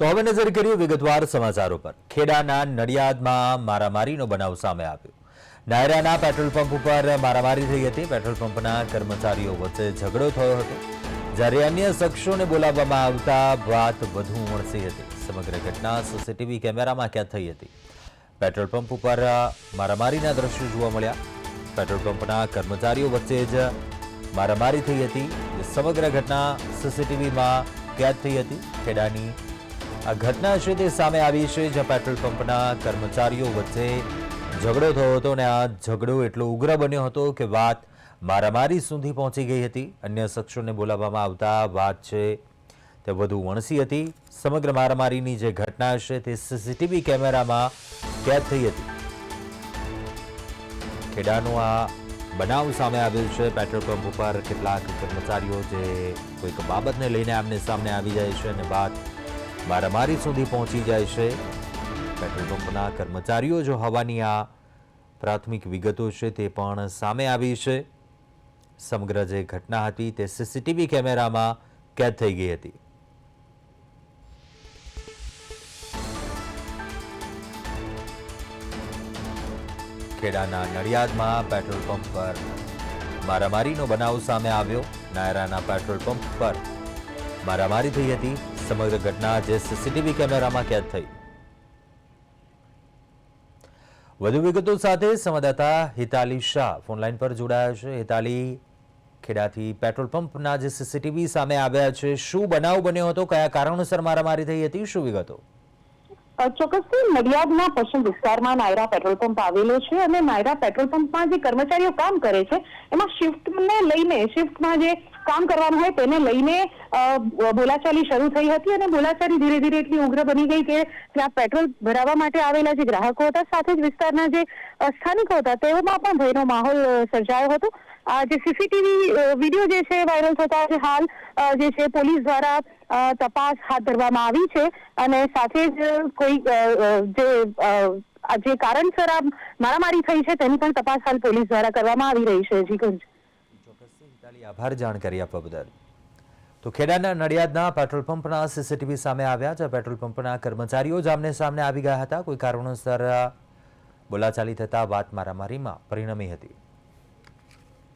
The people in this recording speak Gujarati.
તો હવે નજર કરીએ વિગતવાર સમાચારો પર. ખેડાના નડિયાદમાં મારામારીનો બનાવ સામે આવ્યો. નાયરાના પેટ્રોલ પંપ ઉપર મારામારી થઈ હતી. પેટ્રોલ પંપના કર્મચારીઓ વચ્ચે ઝઘડો થયો હતો. જ્યારે અન્ય શખ્સોને બોલાવવામાં આવતા વાત વધુ વણસી હતી. સમગ્ર ઘટના સીસીટીવી કેમેરામાં કેદ થઈ હતી. પેટ્રોલ પંપ ઉપર મારામારીના દ્રશ્યો જોવા મળ્યા. પેટ્રોલ પંપના કર્મચારીઓ વચ્ચે જ મારામારી થઈ હતી. સમગ્ર ઘટના સીસીટીવીમાં કેદ થઈ હતી. ખેડાની આ ઘટના છે તે સામે આવી છે, જ્યાં પેટ્રોલ પંપના કર્મચારીઓ વચ્ચે ઝઘડો થયો હતો અને આ ઝઘડો એટલો ઉગ્ર બન્યો હતો કે વાત મારામારી સુધી પહોંચી ગઈ હતી. અન્ય શખ્સોને બોલાવવામાં આવતા વાત છે તે વધુ વણસી હતી. સમગ્ર મારામારીની જે ઘટના છે તે સીસીટીવી કેમેરામાં કેદ થઈ હતી. ખેડાનો આ બનાવ સામે આવ્યો છે. પેટ્રોલ પંપ ઉપર કેટલાક કર્મચારીઓ જે કોઈક બાબતને લઈને આમને સામે આવી જાય છે અને વાત મારામારી સુધી પહોંચી જાય છે. પેટ્રોલ પંપના કર્મચારીઓ જો હોવાની આ પ્રાથમિક વિગતો છે તે પણ સામે આવી છે. સમગ્ર જે ઘટના હતી તે સીસીટીવી કેમેરામાં કેદ થઈ ગઈ હતી. ખેડાના નડિયાદમાં પેટ્રોલ પંપ પર મારામારીનો બનાવ સામે આવ્યો. નાયરાના પેટ્રોલ પંપ પર મારામારી થઈ હતી. સમગ્ર ઘટના જે સીસીટીવી કેમેરામાં કેદ થઈ. વધુ વિગતો સાથે સંવાદદાતા હિતાલી શાહ ફોનલાઈન પર જોડાયા છે. હિતાલી, ખેડાથી પેટ્રોલ પંપના જે સીસીટીવી સામે આવ્યા છે, શું બનાવ બન્યો હતો? કયા કારણોસર મારામારી થઈ હતી? શું વિગતો? ચોક્કસથી નડિયાદના પશ્ચિમ વિસ્તારમાં નાયરા પેટ્રોલ પંપ આવેલો છે અને નાયરા પેટ્રોલ પંપમાં જે કર્મચારીઓ કામ કરે છે, એમાં શિફ્ટને લઈને શિફ્ટમાં જે કામ કરવાનું હોય તેને લઈને બોલાચાલી શરૂ થઈ હતી અને બોલાચાલી ધીરે ધીરે એટલી ઉગ્ર બની ગઈ કે ત્યાં પેટ્રોલ ભરાવવા માટે આવેલા જે ગ્રાહકો હતા, સાથે જ વિસ્તારના જે સ્થાનિકો હતા, તેઓમાં પણ ભયનો માહોલ સર્જાયો હતો. આ જે સીસીટીવી વીડિયો જે છે વાયરલ થતા જે હાલ જે છે પોલીસ દ્વારા તપાસ હાથ ધરવામાં આવી છે અને સાથે જ કોઈ જે જે કારણસર આ મારામારી થઈ છે તેની પણ તપાસ હાલ પોલીસ દ્વારા કરવામાં આવી રહી છે, જી હિતાલી આભાર જાણકારી આપવા બદલ. તો ખેડાના નડિયાદના પેટ્રોલ પંપના સીસીટીવી સામે આવ્યા છે પેટ્રોલ પંપના કર્મચારીઓ જ આમને સામને આવી ગયા હતા. કોઈ કારણોસર બોલાચાલી થતા વાત મારામારીમાં પરિણમી હતી.